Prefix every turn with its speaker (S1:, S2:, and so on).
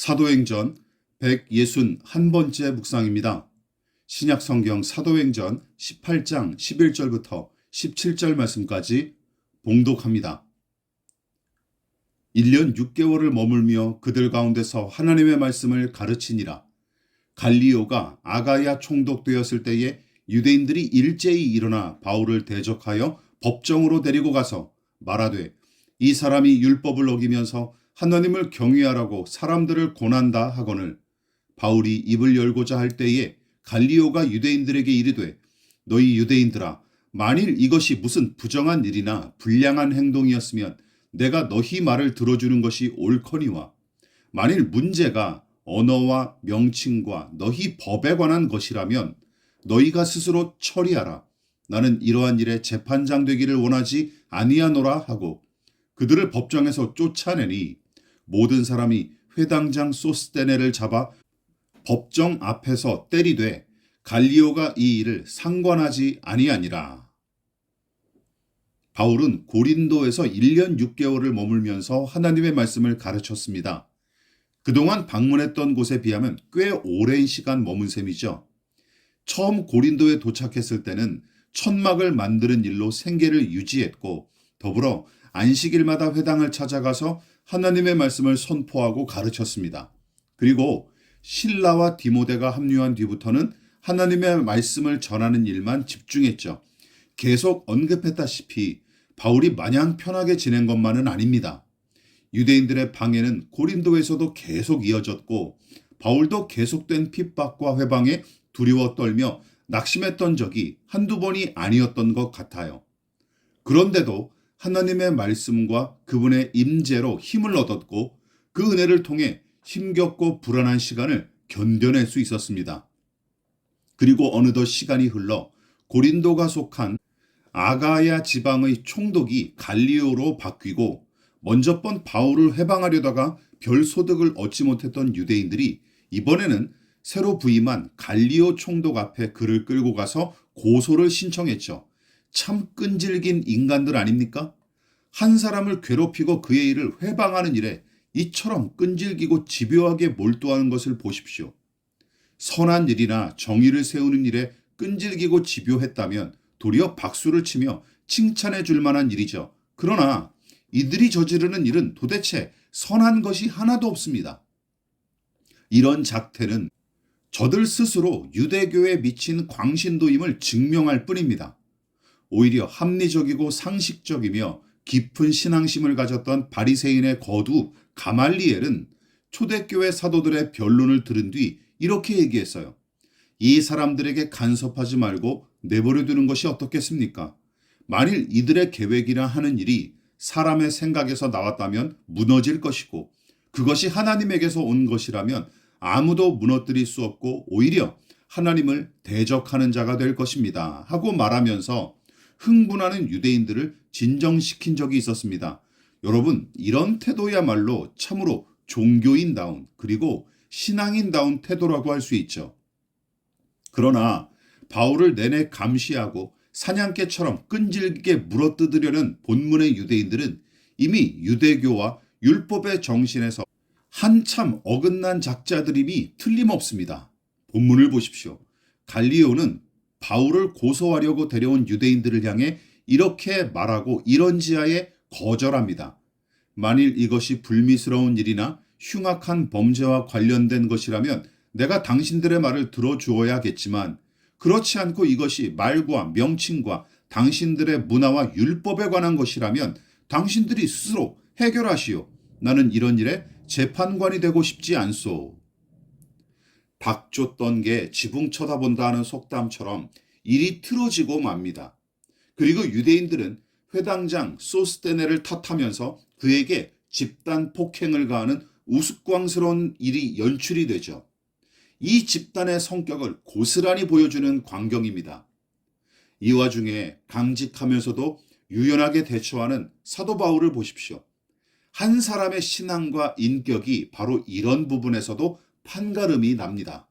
S1: 사도행전 161번째 묵상입니다. 신약 성경 사도행전 18장 11절부터 17절 말씀까지 봉독합니다. 1년 6개월을 머물며 그들 가운데서 하나님의 말씀을 가르치니라. 갈리오가 아가야 총독 되었을 때에 유대인들이 일제히 일어나 바울을 대적하여 법정으로 데리고 가서 말하되 이 사람이 율법을 어기면서 하나님을 경외하라고 사람들을 고난다 하거늘 바울이 입을 열고자 할 때에 갈리오가 유대인들에게 이르되 너희 유대인들아 만일 이것이 무슨 부정한 일이나 불량한 행동이었으면 내가 너희 말을 들어주는 것이 옳거니와 만일 문제가 언어와 명칭과 너희 법에 관한 것이라면 너희가 스스로 처리하라. 나는 이러한 일에 재판장 되기를 원하지 아니하노라 하고 그들을 법정에서 쫓아내니 모든 사람이 회당장 소스테네를 잡아 법정 앞에서 때리되 갈리오가 이 일을 상관하지 아니하니라. 바울은 고린도에서 1년 6개월을 머물면서 하나님의 말씀을 가르쳤습니다. 그동안 방문했던 곳에 비하면 꽤 오랜 시간 머문 셈이죠. 처음 고린도에 도착했을 때는 천막을 만드는 일로 생계를 유지했고 더불어 안식일마다 회당을 찾아가서 하나님의 말씀을 선포하고 가르쳤습니다. 그리고 신라와 디모데가 합류한 뒤부터는 하나님의 말씀을 전하는 일만 집중했죠. 계속 언급했다시피 바울이 마냥 편하게 지낸 것만은 아닙니다. 유대인들의 방해는 고린도에서도 계속 이어졌고 바울도 계속된 핍박과 회방에 두려워 떨며 낙심했던 적이 한두 번이 아니었던 것 같아요. 그런데도 하나님의 말씀과 그분의 임재로 힘을 얻었고 그 은혜를 통해 힘겹고 불안한 시간을 견뎌낼 수 있었습니다. 그리고 어느덧 시간이 흘러 고린도가 속한 아가야 지방의 총독이 갈리오로 바뀌고 먼저 번 바울을 해방하려다가 별 소득을 얻지 못했던 유대인들이 이번에는 새로 부임한 갈리오 총독 앞에 그를 끌고 가서 고소를 신청했죠. 참 끈질긴 인간들 아닙니까? 한 사람을 괴롭히고 그의 일을 회방하는 일에 이처럼 끈질기고 집요하게 몰두하는 것을 보십시오. 선한 일이나 정의를 세우는 일에 끈질기고 집요했다면 도리어 박수를 치며 칭찬해 줄 만한 일이죠. 그러나 이들이 저지르는 일은 도대체 선한 것이 하나도 없습니다. 이런 작태는 저들 스스로 유대교에 미친 광신도임을 증명할 뿐입니다. 오히려 합리적이고 상식적이며 깊은 신앙심을 가졌던 바리새인의 거두 가말리엘은 초대교회 사도들의 변론을 들은 뒤 이렇게 얘기했어요. 이 사람들에게 간섭하지 말고 내버려 두는 것이 어떻겠습니까? 만일 이들의 계획이나 하는 일이 사람의 생각에서 나왔다면 무너질 것이고 그것이 하나님에게서 온 것이라면 아무도 무너뜨릴 수 없고 오히려 하나님을 대적하는 자가 될 것입니다. 하고 말하면서 흥분하는 유대인들을 진정시킨 적이 있었습니다. 여러분, 이런 태도야말로 참으로 종교인다운 그리고 신앙인다운 태도라고 할 수 있죠. 그러나 바울을 내내 감시하고 사냥개처럼 끈질기게 물어뜯으려는 본문의 유대인들은 이미 유대교와 율법의 정신에서 한참 어긋난 작자들임이 틀림없습니다. 본문을 보십시오. 갈리오는 바울을 고소하려고 데려온 유대인들을 향해 이렇게 말하고 이런 지하에 거절합니다. 만일 이것이 불미스러운 일이나 흉악한 범죄와 관련된 것이라면 내가 당신들의 말을 들어주어야겠지만 그렇지 않고 이것이 말과 명칭과 당신들의 문화와 율법에 관한 것이라면 당신들이 스스로 해결하시오. 나는 이런 일에 재판관이 되고 싶지 않소. 박조 떤게 지붕 쳐다본다 하는 속담처럼 일이 틀어지고 맙니다. 그리고 유대인들은 회당장 소스테네를 탓하면서 그에게 집단 폭행을 가하는 우스꽝스러운 일이 연출이 되죠. 이 집단의 성격을 고스란히 보여주는 광경입니다. 이 와중에 강직하면서도 유연하게 대처하는 사도 바울을 보십시오. 한 사람의 신앙과 인격이 바로 이런 부분에서도 판가름이 납니다.